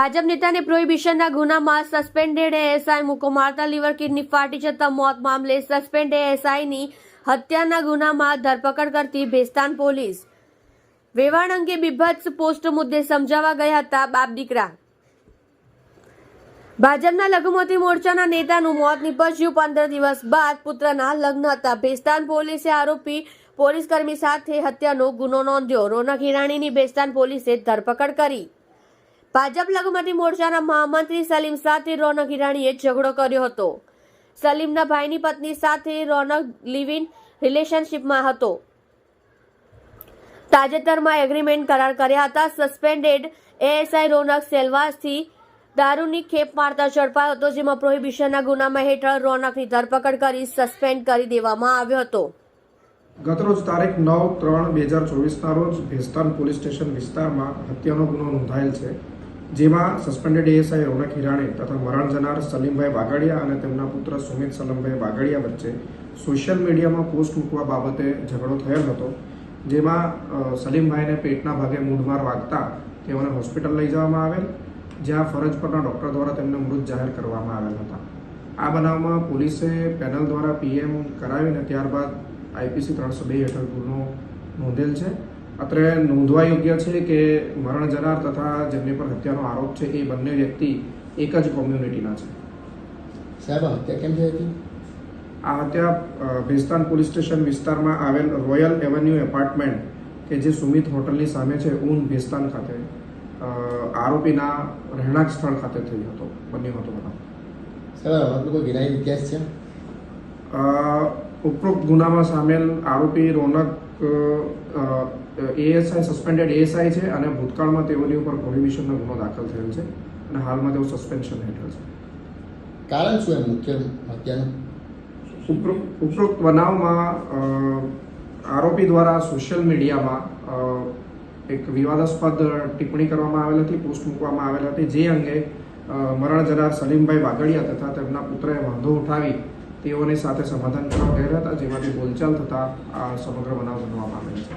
ભાજપ નેતાને પ્રોહિબિશનના ગુનામાં suspended ASI મુકો મારતા લીવર કિડની ફાટી જતા મોત મામલે સસ્પેન્ડ એએસઆઈની હત્યાના ગુનામાં ધરપકડ કરતી ભેસ્તાન પોલીસ. વેવાણ અંગે બીભત્સ પોસ્ટ મુદ્દે સમજાવવા ગયા હતા બાપ દીકરા. ભાજપના લઘુમતી મોરચાના નેતાનું મોત નિપજ્યું પંદર દિવસ બાદ પુત્રના લગ્ન હતા. ભેસ્તાન પોલીસે આરોપી પોલીસ કર્મી સાથે હત્યાનો ગુનો નોંધ્યો. રોનક હિરાણીની ભેસ્તાન પોલીસે ધરપકડ કરી. ભાજપ લઘુમતી મોરચાના મહામંત્રી સલીમ સાથે રોનક હિરાણીએ ઝઘડો કર્યો હતો. સલીમના ભાઈની પત્ની સાથે રોનક લિવ ઇન રિલેશનશીપમાં હતો. તાજેતરમાં એગ્રીમેન્ટ કરાર કર્યા હતા. સસ્પેન્ડેડ એએસઆઈ રોનક સેલવાસથી દારૂની ખેપ મારતા ઝડપાયો હતો, જેમાં પ્રોહિબિશનના ગુનામાં હેઠળ રોનકની ધરપકડ કરી સસ્પેન્ડ કરી દેવામાં આવ્યો હતો. ગતરોજ તારીખ નવ ત્રણ બે હજાર ચોવીસના રોજ ભેસ્તાન પોલીસ સ્ટેશન વિસ્તારમાં હત્યાનો ગુનો નોંધાયેલ છે. જેમાં સસ્પેન્ડેડ એએસઆઈ રોનક હિરાણી તથા મરણ જનાર સલીમભાઈ વાઘાડિયા અને તેમના પુત્ર સુમિત સલમભાઈ વાઘાડિયા વચ્ચે સોશિયલ મીડિયામાં પોસ્ટ મૂકવા બાબતે ઝઘડો થયેલ હતો, જેમાં સલીમભાઈને પેટના ભાગે મૂઢમાર વાગતા તેઓને હોસ્પિટલ લઈ જવામાં આવેલ, જ્યાં ફરજ પરના ડૉક્ટર દ્વારા તેમને મૃત જાહેર કરવામાં આવેલ હતા. આ બનાવમાં પોલીસે પેનલ દ્વારા પીએમ કરાવીને ત્યારબાદ આઈપીસી ત્રણસો બે હેઠળ ગુનો નોંધેલ છે. અત્રે નોંધવા યોગ્ય છે કે મરણ જનાર તથા જેમની પર હત્યાનો આરોપ છે એ બંને વ્યક્તિ એક જ કોમ્યુનિટીના છે. સાહેબ હત્યા કેમ થઈ હતી? આ હત્યા ભેસ્તાન પોલીસ સ્ટેશન વિસ્તારમાં આવેલ રોયલ એવન્યુ એપાર્ટમેન્ટ કે જે સુમિત હોટલની સામે છે ઊન ભેસ્તાન ખાતે આરોપીના રહેણાંક સ્થળ ખાતે થઈ હતો બન્યો હતો બનાવ. સાહેબ આમાં કોઈ ઇતિહાસ છે? ઉપરોક્ત ગુનામાં સામેલ આરોપી રોનક એએસઆઈ સસ્પેન્ડેડ એએસઆઈ છે અને ભૂતકાળમાં તેઓની ઉપર પ્રોહિબિશનનો ગુનો દાખલ થયેલ છે અને હાલમાં તેઓ સસ્પેન્શન હેઠળ છે. કારણ શું એમ? મુખ્ય હત્યાનું? ઉપરોક્ત બનાવમાં આરોપી દ્વારા સોશિયલ મીડિયામાં એક વિવાદાસ્પદ ટિપ્પણી કરવામાં આવેલ હતી પોસ્ટ મૂકવામાં આવેલ હતી જે અંગે મરણ જનાર સલીમભાઈ વાગડિયા તથા તેમના પુત્રએ વાંધો ઉઠાવી તેઓની સાથે સમાધાન કરવા ગયા હતા, જેમાંથી બોલચાલ થતા આ સમગ્ર બનાવ બનવામાં આવેલ છે.